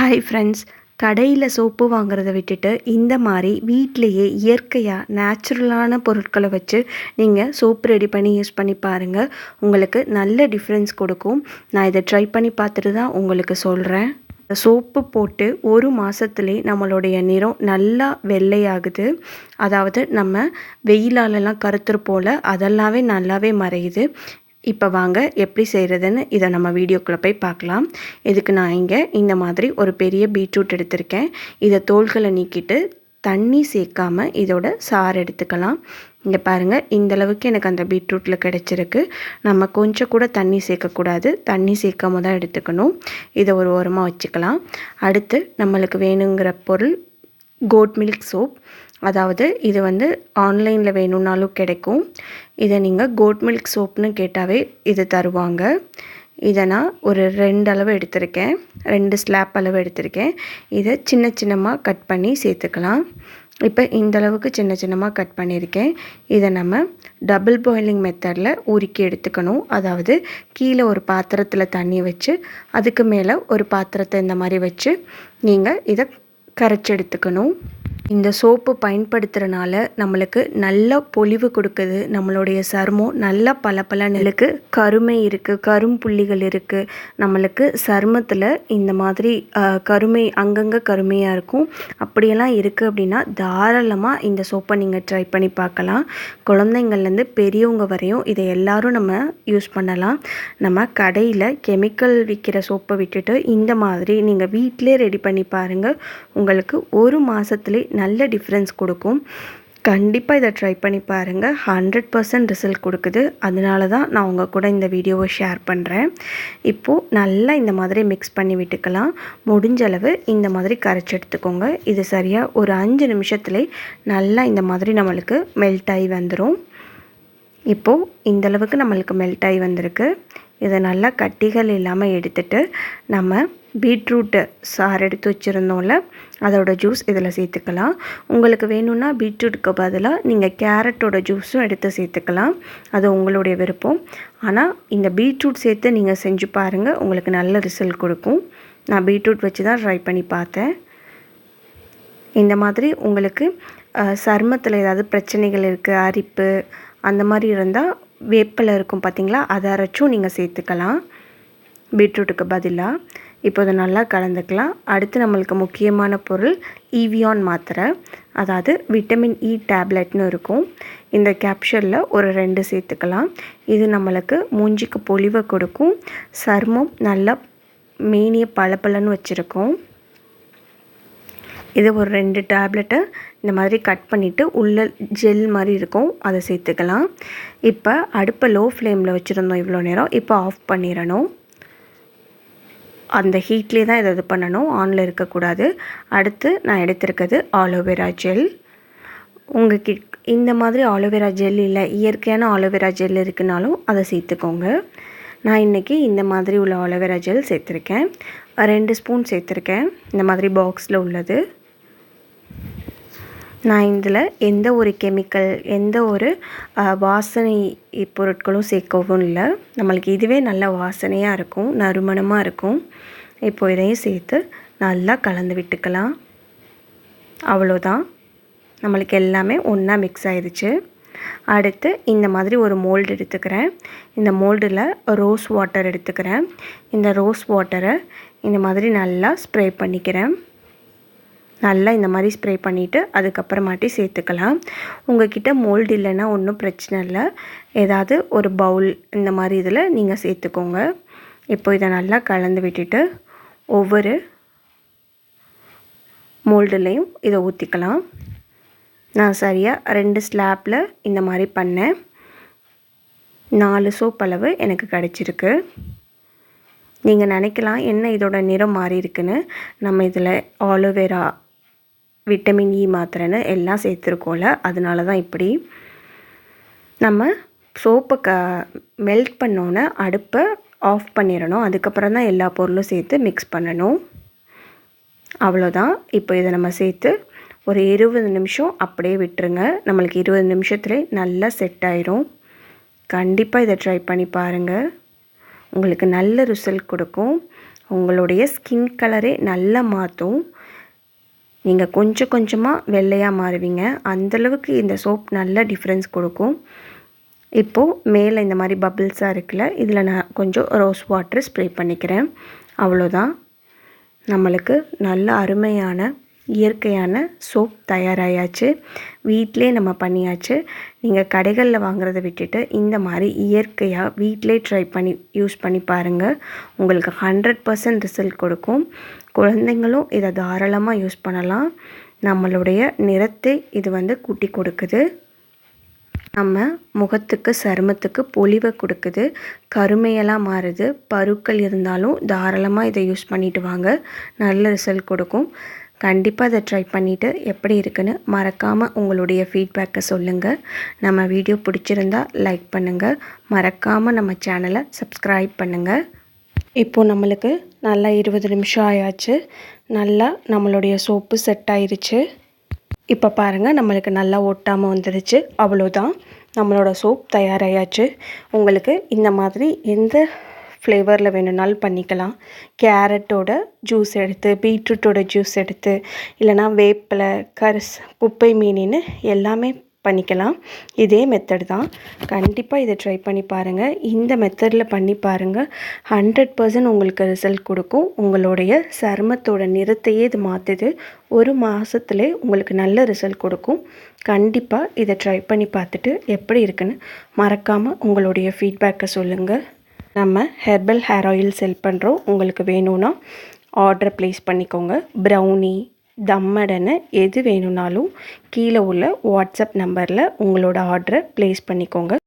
Hi friends கடையில் soap வாங்குறத விட்டுட்டு இந்த மாதிரி வீட்டிலையே இயற்கையாக நேச்சுரலான பொருட்களை வச்சு நீங்கள் சோப்பு ரெடி பண்ணி யூஸ் பண்ணி பாருங்கள் உங்களுக்கு நல்ல டிஃப்ரென்ஸ் கொடுக்கும். நான் இதை ட்ரை பண்ணி பார்த்துட்டு தான் உங்களுக்கு சொல்கிறேன் சோப்பு போட்டு ஒரு மாதத்துலே நம்மளுடைய நிறம் நல்லா வெள்ளையாகுது. அதாவது நம்ம வெயிலாலெல்லாம் கருத்துரு போல் அதெல்லாமே நல்லாவே மறையுது. இப்போ வாங்க எப்படி செய்கிறதுன்னு இதை நம்ம வீடியோக்குள்ளே போய் பார்க்கலாம் இதுக்கு நான் இங்கே இந்த மாதிரி ஒரு பெரிய பீட்ரூட் எடுத்திருக்கேன். இதை தோள்களை நீக்கிட்டு தண்ணி சேர்க்காம இதோட சாறு எடுத்துக்கலாம். இங்கே பாருங்கள் இந்தளவுக்கு எனக்கு அந்த பீட்ரூட்டில் கிடச்சிருக்கு. நம்ம கொஞ்சம் கூட தண்ணி சேர்க்கக்கூடாது தண்ணி சேர்க்காம தான் எடுத்துக்கணும். இதை ஒரு ஓரமாக வச்சுக்கலாம். அடுத்து நம்மளுக்கு வேணுங்கிற பொருள் கோட் மில்க் சோப் அதாவது இது வந்து ஆன்லைனில் வேணும்னாலும் கிடைக்கும். இதை நீங்கள் கோட் மில்க் சோப்னு கேட்டாவே இது தருவாங்க. இதை நான் ஒரு ரெண்டு அளவு எடுத்திருக்கேன். ரெண்டு ஸ்லாப் அளவு எடுத்திருக்கேன். இதை சின்ன சின்னமாக கட் பண்ணி சேர்த்துக்கலாம். இப்போ இந்த அளவுக்கு சின்ன சின்னமாக கட் பண்ணியிருக்கேன். இதை நம்ம டபுள் பாயிலிங் மெத்தடில் உருக்கி எடுத்துக்கணும். அதாவது கீழே ஒரு பாத்திரத்தில் தண்ணி வச்சு அதுக்கு மேலே ஒரு பாத்திரத்தை இந்த மாதிரி வச்சு நீங்கள் இதை கரைச்சி எடுத்துக்கணும். இந்த சோப்பு பயன்படுத்துகிறனால நம்மளுக்கு நல்ல பொலிவு கொடுக்குது. நம்மளுடைய சருமம் நல்ல பல பல நிலுக்கு கருமை இருக்குது கரும்புள்ளிகள் இருக்குது நம்மளுக்கு சருமத்தில் இந்த மாதிரி கருமை அங்கங்கே கருமையாக இருக்கும். அப்படியெல்லாம் இருக்குது அப்படின்னா தாராளமாக இந்த சோப்பை நீங்கள் ட்ரை பண்ணி பார்க்கலாம். குழந்தைங்கள்லேருந்து பெரியவங்க வரையும் இதை எல்லோரும் நம்ம யூஸ் பண்ணலாம். நம்ம கடையில் கெமிக்கல் விற்கிற சோப்பை விட்டுட்டு இந்த மாதிரி நீங்கள் வீட்டிலே ரெடி பண்ணி பாருங்கள் உங்களுக்கு ஒரு மாதத்துலேயே நல்ல டிஃப்ரென்ஸ் கொடுக்கும். கண்டிப்பாக இதை ட்ரை பண்ணி பாருங்கள் ஹண்ட்ரட் பர்சன்ட் ரிசல்ட் கொடுக்குது. அதனால தான் நான் உங்கள் கூட இந்த வீடியோவை ஷேர் பண்ணுறேன் இப்போது நல்லா இந்த மாதிரி மிக்ஸ் பண்ணி விட்டுக்கலாம். முடிஞ்ச அளவு இந்த மாதிரி கரைச்சி எடுத்துக்கோங்க. இது சரியாக ஒரு அஞ்சு நிமிஷத்துலேயே நல்லா இந்த மாதிரி நம்மளுக்கு மெல்ட் ஆகி வந்துடும் இப்போது இந்தளவுக்கு நம்மளுக்கு மெல்ட் ஆகி வந்திருக்கு. இதை நல்லா கட்டிகள் இல்லாமல் எடுத்துட்டு நம்ம பீட்ரூட்டு சாறு எடுத்து வச்சுருந்தோம்ல அதோட ஜூஸ் இதில் சேர்த்துக்கலாம். உங்களுக்கு வேணும்னா பீட்ரூட்டுக்கு பதிலாக நீங்கள் கேரட்டோட ஜூஸும் எடுத்து சேர்த்துக்கலாம். அது உங்களுடைய விருப்பம். ஆனால் இந்த பீட்ரூட் சேர்த்து நீங்கள் செஞ்சு பாருங்கள் உங்களுக்கு நல்ல ரிசல்ட் கொடுக்கும். நான் பீட்ரூட் வச்சு தான் ட்ரை பண்ணி பார்த்தேன். இந்த மாதிரி உங்களுக்கு சருமத்தில் ஏதாவது பிரச்சனைகள் இருக்குது அரிப்பு அந்த மாதிரி இருந்தால் வேப்பில் இருக்கும் பார்த்திங்களா அதை அரைச்சும் நீங்கள் சேர்த்துக்கலாம். பீட்ரூட்டுக்கு பதிலாக இப்போ அதை நல்லா கலந்துக்கலாம். அடுத்து நம்மளுக்கு முக்கியமான பொருள் ஈவியான் மாத்திரை. அதாவது விட்டமின் இ டேப்லெட்னு இருக்கும். இந்த கேப்ஷரில் ஒரு ரெண்டு சேர்த்துக்கலாம். இது நம்மளுக்கு மூஞ்சிக்கு பொலிவை கொடுக்கும். சர்மம் நல்லா மேனிய பளபளன்னு வச்சுருக்கோம். இது ஒரு ரெண்டு டேப்லெட்டை இந்த மாதிரி கட் பண்ணிவிட்டு உள்ள ஜெல் மாதிரி இருக்கும். அதை சேர்த்துக்கலாம். இப்போ அடுப்பை லோ ஃப்ளேமில் வச்சுருந்தோம் இவ்வளோ நேரம். இப்போ ஆஃப் பண்ணிடணும். அந்த ஹீட்லேயே தான் இதை இது பண்ணணும். ஆனில் இருக்கக்கூடாது. அடுத்து நான் எடுத்திருக்கிறது ஆலோவேரா ஜெல் உங்கள் கி இந்த மாதிரி ஆலோவேரா ஜெல் இல்லை இயற்கையான ஆலோவேரா ஜெல் இருக்குனாலும் அதை சேர்த்துக்கோங்க. நான் இன்றைக்கி இந்த மாதிரி உள்ள ஆலோவேரா ஜெல் சேர்த்துருக்கேன். ரெண்டு ஸ்பூன் சேர்த்துருக்கேன். இந்த மாதிரி பாக்ஸில் உள்ளது. நான் இதில் எந்த ஒரு கெமிக்கல் எந்த ஒரு வாசனை பொருட்களும் சேர்க்கவும் இல்லை. நம்மளுக்கு இதுவே நல்ல வாசனையாக இருக்கும் நறுமணமாக இருக்கும். இப்போ இதையும் சேர்த்து நல்லா கலந்து விட்டுக்கலாம். அவ்வளோதான். நம்மளுக்கு எல்லாமே ஒன்றா மிக்ஸ் ஆயிடுச்சு. அடுத்து இந்த மாதிரி ஒரு மோல்டு எடுத்துக்கிறேன். இந்த மோல்டில் ரோஸ் வாட்டர் எடுத்துக்கிறேன். இந்த ரோஸ் வாட்டரை இந்த மாதிரி நல்லா ஸ்ப்ரே பண்ணிக்கிறேன். நல்லா இந்த மாதிரி ஸ்ப்ரே பண்ணிவிட்டு அதுக்கப்புறமாட்டி சேர்த்துக்கலாம். உங்கள்கிட்ட மோல்டு இல்லைன்னா ஒன்றும் பிரச்சனை இல்லை. ஏதாவது ஒரு பவுல் இந்த மாதிரி இதில் நீங்கள் சேர்த்துக்கோங்க. இப்போ இதை நல்லா கலந்து விட்டுட்டு ஒவ்வொரு மோல்டுலேயும் இதை ஊற்றிக்கலாம் நான் சரியாக ரெண்டு ஸ்லாப்பில் இந்த மாதிரி பண்ணேன். நாலு சோப் அளவு எனக்கு கிடச்சிருக்கு. நீங்கள் நினைக்கலாம் என்ன இதோட நிறம் மாறி இருக்குன்னு நம்ம இதில் aloe vera vitamin E e மாத்திரைன்னு எல்லாம் சேர்த்துருக்கோம்ல அதனால தான் இப்படி நம்ம சோப்பை க மெல்ட் பண்ணோன்னே அடுப்பை ஆஃப் பண்ணிடணும். அதுக்கப்புறம் தான் எல்லா பொருளும் சேர்த்து மிக்ஸ் பண்ணணும். அவ்வளோதான் இப்போ இதை நம்ம சேர்த்து ஒரு இருபது நிமிஷம் அப்படியே விட்டுருங்க. நம்மளுக்கு இருபது நிமிஷத்துலேயே நல்லா செட் ஆயிரும். கண்டிப்பாக இதை ட்ரை பண்ணி பாருங்கள் உங்களுக்கு நல்ல ரிசல்ட் கொடுக்கும். உங்களுடைய ஸ்கின் கலரே நல்லா மாற்றும் நீங்கள் கொஞ்சம் கொஞ்சமாக வெள்ளையாக மாறுவீங்க. அந்தளவுக்கு இந்த சோப் நல்ல டிஃப்ரென்ஸ் கொடுக்கும். இப்போது மேலே இந்த மாதிரி பபிள்ஸாக இருக்குல்ல இதில் நான் கொஞ்சம் ரோஸ் வாட்டர் ஸ்ப்ரே பண்ணிக்கிறேன். அவ்வளோதான். நம்மளுக்கு நல்ல அருமையான இயற்கையான சோப் தயாராகியாச்சு வீட்டிலே நம்ம பண்ணியாச்சு. நீங்கள் கடைகளில் வாங்குறத விட்டுட்டு இந்த மாதிரி இயற்கையாக வீட்டிலே ட்ரை பண்ணி யூஸ் பண்ணி பாருங்கள் உங்களுக்கு ஹண்ட்ரட் பர்சன்ட் ரிசல்ட் கொடுக்கும். குழந்தைங்களும் இதை தாராளமாக யூஸ் பண்ணலாம். நம்மளுடைய நிறத்தை இது வந்து கூட்டி கொடுக்குது. நம்ம முகத்துக்கு சருமத்துக்கு பொலிவை கொடுக்குது. கருமையெல்லாம் மாறுது. பருக்கள் இருந்தாலும் தாராளமாக இதை யூஸ் பண்ணிட்டு வாங்க. நல்ல ரிசல்ட் கொடுக்கும். கண்டிப்பாக அதை ட்ரை பண்ணிவிட்டு எப்படி இருக்குன்னு மறக்காமல் உங்களுடைய ஃபீட்பேக்கை சொல்லுங்கள் நம்ம வீடியோ பிடிச்சிருந்தா லைக் பண்ணுங்கள் மறக்காமல் நம்ம சேனலை சப்ஸ்கிரைப் பண்ணுங்கள் இப்போது நம்மளுக்கு நல்லா இருபது நிமிஷம் ஆயாச்சு. நல்லா நம்மளுடைய சோப்பு செட் ஆயிருச்சு. இப்போ பாருங்கள் நம்மளுக்கு நல்லா ஒட்டாமல் வந்துடுச்சு அவ்வளோதான் நம்மளோட சோப் தயாராகியாச்சு உங்களுக்கு இந்த மாதிரி எந்த ஃப்ளேவரில் வேணும்னாலும் பண்ணிக்கலாம். கேரட்டோட ஜூஸ் எடுத்து பீட்ரூட்டோட ஜூஸ் எடுத்து இல்லைனா வேப்பிலை கரிஸ் குப்பை மீனின்னு எல்லாமே பண்ணிக்கலாம். இதே மெத்தட் தான். கண்டிப்பாக இதை ட்ரை பண்ணி பாருங்கள் இந்த மெத்தடில் பண்ணி பாருங்கள் ஹண்ட்ரட் பர்சன்ட் உங்களுக்கு ரிசல்ட் கொடுக்கும். உங்களுடைய சருமத்தோட நிறத்தையே இது மாற்றுது ஒரு மாதத்துலே உங்களுக்கு நல்ல ரிசல்ட் கொடுக்கும். கண்டிப்பாக இதை ட்ரை பண்ணி பார்த்துட்டு எப்படி இருக்குன்னு மறக்காமல் உங்களுடைய ஃபீட்பேக்கை சொல்லுங்கள் நம்ம ஹெர்பல் ஹேர் ஆயில் செல் பண்ணுறோம் உங்களுக்கு வேணும்னா ஆர்டர் ப்ளேஸ் பண்ணிக்கோங்க. ப்ரௌனி தம்மடன்னு எது வேணும்னாலும் கீழே உள்ள வாட்ஸ்அப் நம்பரில் உங்களோட ஆர்டரை ப்ளேஸ் பண்ணிக்கோங்க.